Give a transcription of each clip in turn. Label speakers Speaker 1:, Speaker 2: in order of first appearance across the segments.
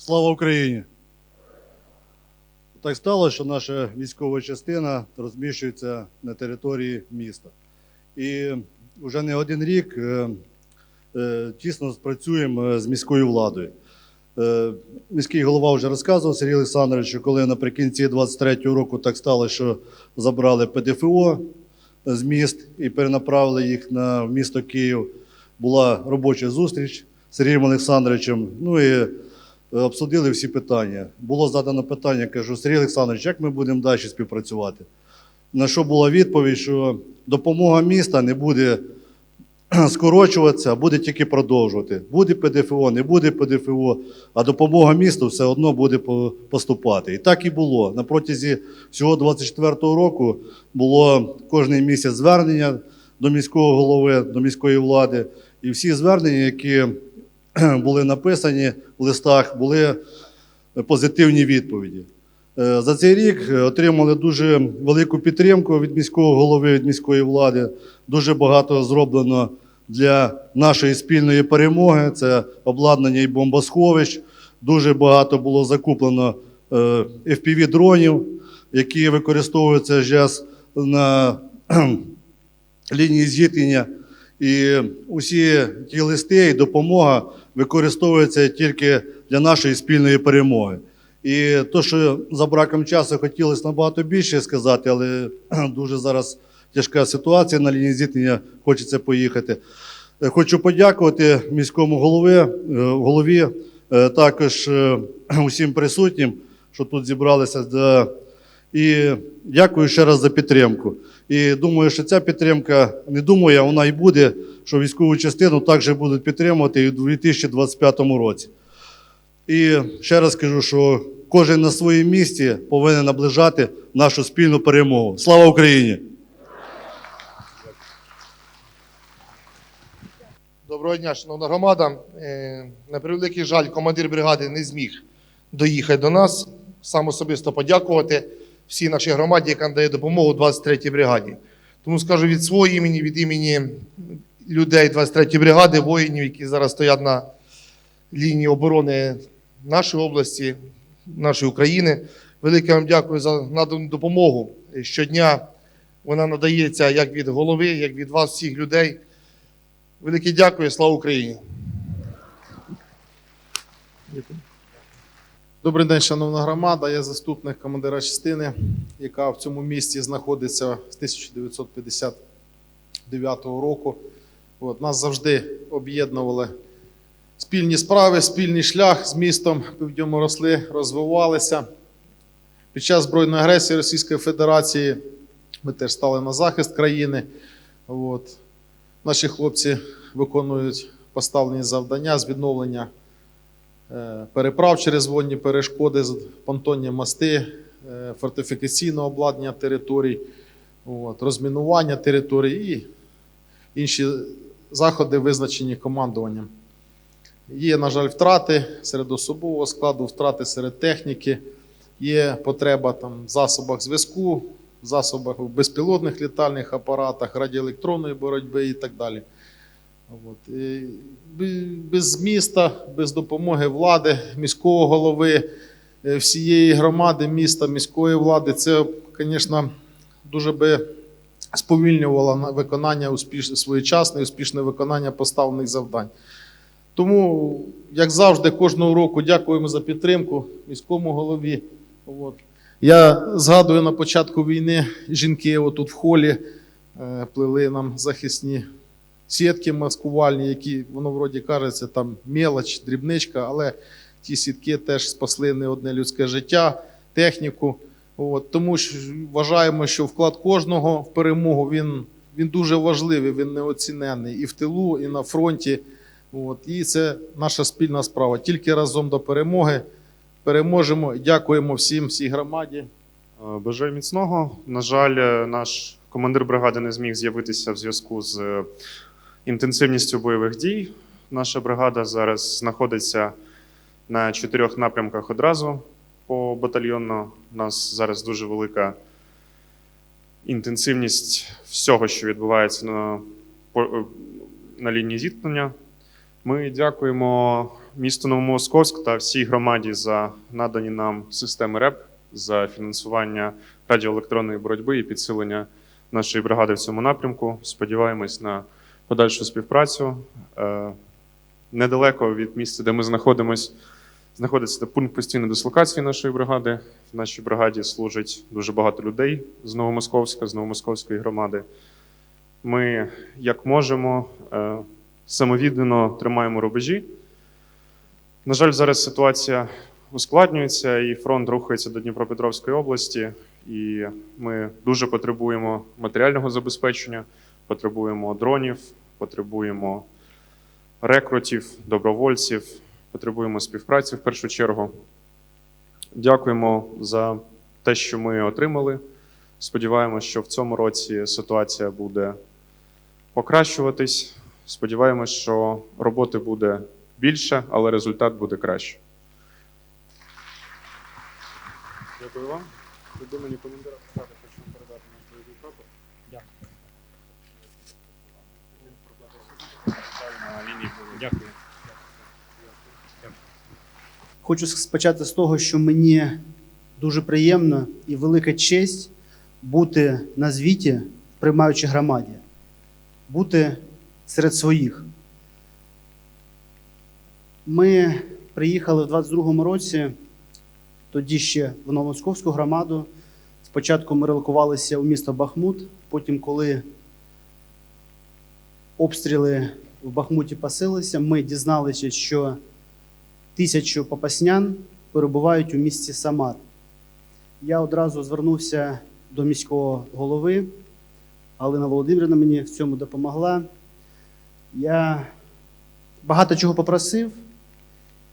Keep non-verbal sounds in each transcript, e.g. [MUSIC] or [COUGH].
Speaker 1: Слава Україні! Так сталося, що наша військова частина розміщується на території міста. І вже не один рік е, е, тісно спрацюємо з міською владою. Е, Міський голова вже розказував Сергій Олександрович, що коли наприкінці 23-го року так сталося, що забрали ПДФО з міст і перенаправили їх на місто Київ, була робоча зустріч з Сергієм Олександровичем. Ну і е, обсудили всі питання. Було задано питання, кажу, Сергій Олександрович, як ми будемо далі співпрацювати? На що була відповідь, що допомога міста не буде [CLEARS THROAT] скорочуватися, а буде тільки продовжувати. Буде ПДФО, не буде ПДФО, а допомога місту все одно буде поступати. І так і було. На протязі всього 24-го року було кожний місяць звернення до міського голови, до міської влади. І всі звернення, які [CLEARS THROAT] були написані в листах, були позитивні відповіді. Е, За цей рік е, отримали дуже велику підтримку від міського голови, від міської влади. Дуже багато зроблено для нашої спільної перемоги. Це обладнання і бомбосховищ. Дуже багато було закуплено е, FPV-дронів, які використовуються зараз на [CLEARS THROAT] лінії зіткнення. І усі ті листи і допомога використовуються тільки для нашої спільної перемоги. І то, що за браком часу хотілося набагато більше сказати, але [CLEARS THROAT] дуже зараз тяжка ситуація на лінії зіткнення, хочеться поїхати. Е, Хочу подякувати міському голові, е, голові е, також [CLEARS THROAT] усім присутнім, що тут зібралися. Да. І дякую ще раз за підтримку. І думаю, що ця підтримка, не думаю, вона і буде, що військову частину також будуть підтримувати і у 2025 році. І ще раз кажу, що кожен на своєму місці повинен наближати нашу спільну перемогу. Слава Україні!
Speaker 2: Доброго дня, шановна громада. Е, На превеликий жаль, командир бригади не зміг доїхати до нас. Сам особисто подякувати всій нашій громаді, яка надає допомогу 23-й бригаді. Тому скажу від свого імені, від імені людей 23-ї бригади, воїнів, які зараз стоять на лінії оборони нашої області, нашої України. Велике вам дякую за надану допомогу. Щодня вона надається як від голови, як від вас, всіх людей. Велике дякую, слава Україні!
Speaker 3: Добрий день, шановна громада. Я заступник командира частини, яка в цьому місті знаходиться з 1959 року. От, нас завжди об'єднували спільні справи, спільний шлях з містом. В ньому росли, розвивалися. Під час збройної агресії Російської Федерації ми теж стали на захист країни. От. Наші хлопці виконують поставлені завдання з відновлення переправ через водні перешкоди, понтонні мости, е, фортифікаційне обладнання територій, от, розмінування територій і інші заходи, визначені командуванням. Є, на жаль, втрати серед особового складу, втрати серед техніки, є потреба там, в засобах зв'язку, в засобах в безпілотних літальних апаратах, радіоелектронної боротьби і так далі. От. Без міста, без допомоги влади, міського голови, е, всієї громади, міста, міської влади, це, звісно, дуже би сповільнювало виконання успішне, своєчасне, успішне виконання поставлених завдань. Тому, як завжди, кожного року дякуємо за підтримку міському голові. От. Я згадую на початку війни жінки отут в холі е, плели нам захисні сітки маскувальні, які, воно вроді кажеться, там мелоч, дрібничка, але ті сітки теж спасли не одне людське життя, техніку. От, тому що вважаємо, що вклад кожного в перемогу він, він дуже важливий, він неоціненний і в тилу, і на фронті. От, і це наша спільна справа. Тільки разом до перемоги переможемо. Дякуємо всім, всій громаді.
Speaker 4: Е, Бажаю міцного. На жаль, е, наш командир бригади не зміг з'явитися в зв'язку з е, інтенсивністю бойових дій. Наша бригада зараз знаходиться на чотирьох напрямках одразу по батальйонно. У нас зараз дуже велика інтенсивність всього, що відбувається на, е, на лінії зіткнення. Ми дякуємо місту Новомосковськ та всій громаді за надані нам системи РЕП, за фінансування радіоелектронної боротьби і підсилення нашої бригади в цьому напрямку. Сподіваємось на подальшу співпрацю. Е, Недалеко від місця, де ми знаходимося, знаходиться пункт постійної дислокації нашої бригади. В нашій бригаді служить дуже багато людей з Новомосковська, з Новомосковської громади. Ми, як можемо, е, самовіддано тримаємо рубежі. На жаль, зараз ситуація ускладнюється, і фронт рухається до Дніпропетровської області, і ми дуже потребуємо матеріального забезпечення, потребуємо дронів, потребуємо рекрутів, добровольців, потребуємо співпраці в першу чергу. Дякуємо за те, що ми отримали. Сподіваємося, що в цьому році ситуація буде покращуватись. Сподіваємось, що роботи буде більше, але результат буде краще. Дякую вам. Від імені командира посади хочу вам передати наш бойовий прапор. Дякую.
Speaker 5: Хочу спочати з того, що мені дуже приємно і велика честь бути на звіті в приймаючій громаді, бути серед своїх. Ми приїхали в 22-му році, тоді ще в Новомосковську громаду. Спочатку ми релокувалися у місто Бахмут, потім, коли обстріли в Бахмуті посилися, ми дізналися, що тисячу попаснян перебувають у місті Самар. Я одразу звернувся до міського голови. Галина Володимирівна мені в цьому допомогла. Я багато чого попросив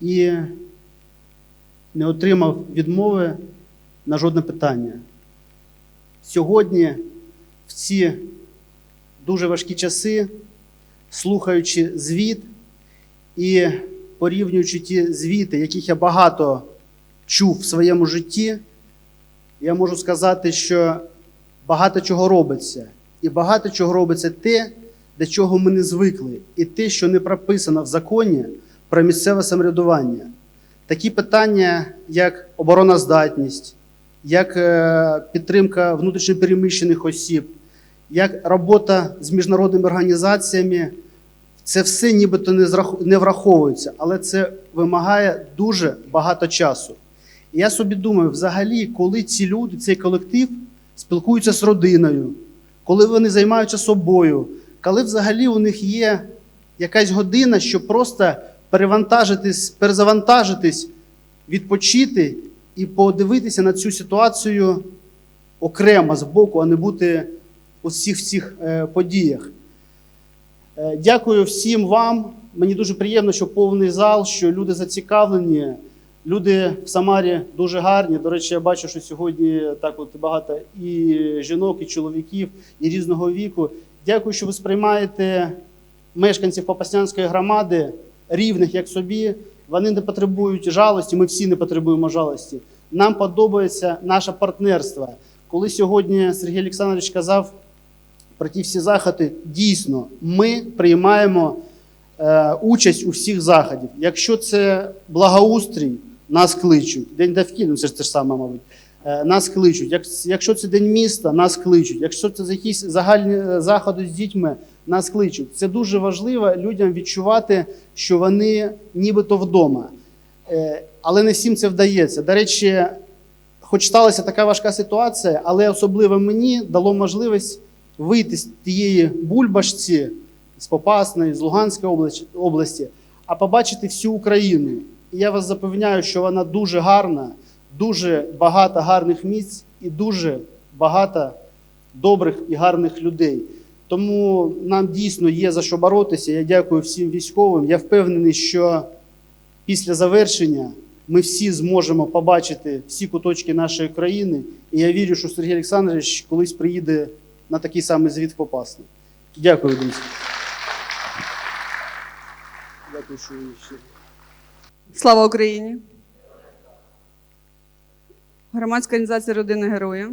Speaker 5: і не отримав відмови на жодне питання. Сьогодні, в ці дуже важкі часи, слухаючи звіт і порівнюючи ті звіти, яких я багато чув в своєму житті, я можу сказати, що багато чого робиться. І багато чого робиться те, до чого ми не звикли, і те, що не прописано в законі про місцеве самоврядування. Такі питання, як обороноздатність, як е, підтримка внутрішньопереміщених осіб, як робота з міжнародними організаціями, це все нібито не, враховується, але це вимагає дуже багато часу. І я собі думаю, взагалі, коли ці люди, цей колектив спілкуються з родиною, коли вони займаються собою, коли взагалі у них є якась година, щоб просто перевантажитись, перезавантажитись, відпочити і подивитися на цю ситуацію окремо з боку, а не бути у всіх цих е, подіях. Е, Дякую всім вам. Мені дуже приємно, що повний зал, що люди зацікавлені. Люди в Самарі дуже гарні. До речі, я бачу, що сьогодні так от багато і жінок, і чоловіків, і різного віку. Дякую, що ви сприймаєте мешканців Попаснянської громади рівних як собі. Вони не потребують жалості. Ми всі не потребуємо жалості. Нам подобається наше партнерство. Коли сьогодні Сергій Олександрович казав про ті всі заходи, дійсно, ми приймаємо е, участь у всіх заходів. Якщо це благоустрій, нас кличуть. День довкілля, ну це ж те ж саме, мабуть. Е, нас кличуть. Як, якщо це день міста, нас кличуть. Якщо це якісь загальні е, заходи з дітьми, нас кличуть. Це дуже важливо людям відчувати, що вони нібито вдома. Е, але не всім це вдається. До речі, хоч сталася така важка ситуація, але особливо мені дало можливість вийти з тієї бульбашці з Попасної, з Луганської області- а побачити всю Україну. І я вас запевняю, що вона дуже гарна, дуже багато гарних місць і дуже багато добрих і гарних людей. Тому нам дійсно є за що боротися. Я дякую всім військовим. Я впевнений, що після завершення ми всі зможемо побачити всі куточки нашої країни. І я вірю, що Сергій Олександрович колись приїде на такий самий звіт в Попасну. Дякую, друзі. Дякую, що ви ще.
Speaker 6: Слава Україні! Громадська організація Родина Героя,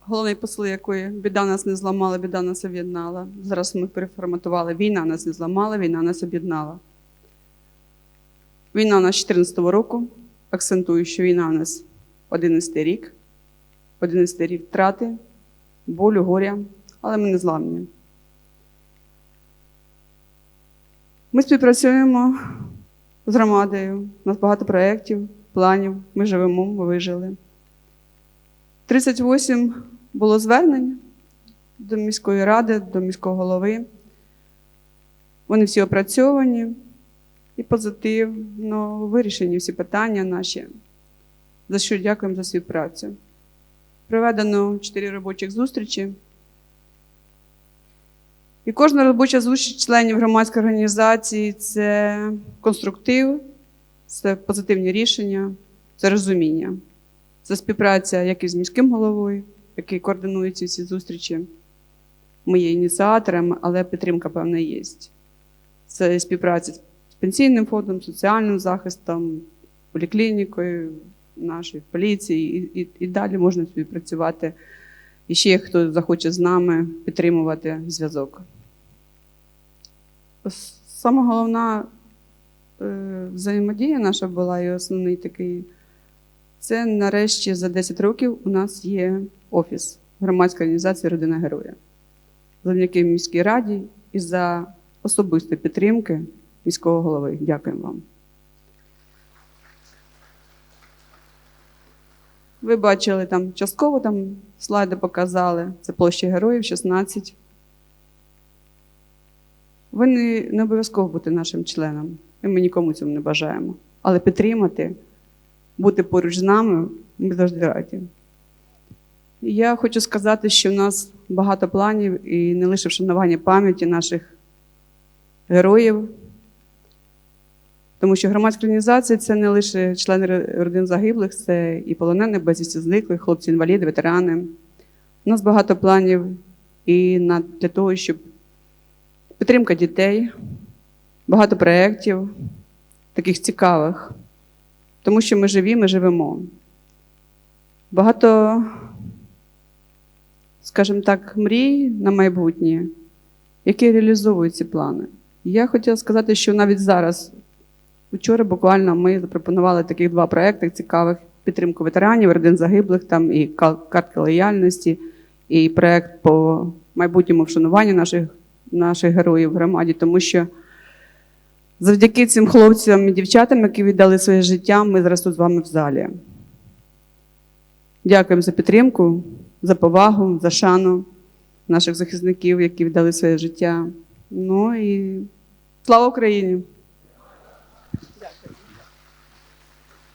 Speaker 6: головний посол якої біда нас не зламала, біда нас об'єднала. Зараз ми переформатували. Війна нас не зламала, війна нас об'єднала. Війна у нас з 2014 року. Акцентую, що війна у нас 11 рік. 11 рік втрати, болю, горя, але ми не зламні. Ми співпрацюємо з громадою. У нас багато проєктів, планів. Ми живемо, ми вижили. 38 було звернень до міської ради, до міського голови. Вони всі опрацьовані і позитивно вирішені всі питання наші, за що дякуємо за співпрацю. Проведено 4 робочих зустрічі. І кожна робоча зустріч членів громадської організації це конструктив, це позитивні рішення, це розуміння. Це співпраця як із міським головою, який координує ці зустрічі. Ми є ініціаторами, але підтримка, певна, є. Це співпраця з пенсійним фондом, соціальним захистом, поліклінікою, нашою поліцією, і, і, і далі можна співпрацювати. І ще хто захоче з нами підтримувати зв'язок. С- Сама головна е, взаємодія наша була і основний такий. Це нарешті за 10 років у нас є офіс громадської організації Родина Героя. Завдяки міській раді і за особистої підтримки міського голови. Дякуємо вам. Ви бачили там частково там слайди показали. Це площа героїв 16. Ви не, не обов'язково бути нашим членом. І ми нікому цього не бажаємо. Але підтримати, бути поруч з нами, ми завжди раді. Я хочу сказати, що в нас багато планів і не лише вшанування пам'яті наших героїв. Тому що громадська організація це не лише члени родин загиблих, це і полонені, безвісті зниклих, хлопці-інваліди, ветерани. У нас багато планів і на, для того, щоб підтримка дітей, багато проєктів, таких цікавих. Тому що ми живі, ми живемо. Багато, скажімо так, мрій на майбутнє, які реалізовують ці плани. Я хотіла сказати, що навіть зараз, вчора буквально ми запропонували таких два проекти цікавих: підтримку ветеранів, родин загиблих, там і картки лояльності, і проект по майбутньому вшануванню наших, наших героїв в громаді, тому що завдяки цим хлопцям і дівчатам, які віддали своє життя, ми зараз тут з вами в залі. Дякуємо за підтримку, за повагу, за шану наших захисників, які віддали своє життя. Ну і слава Україні!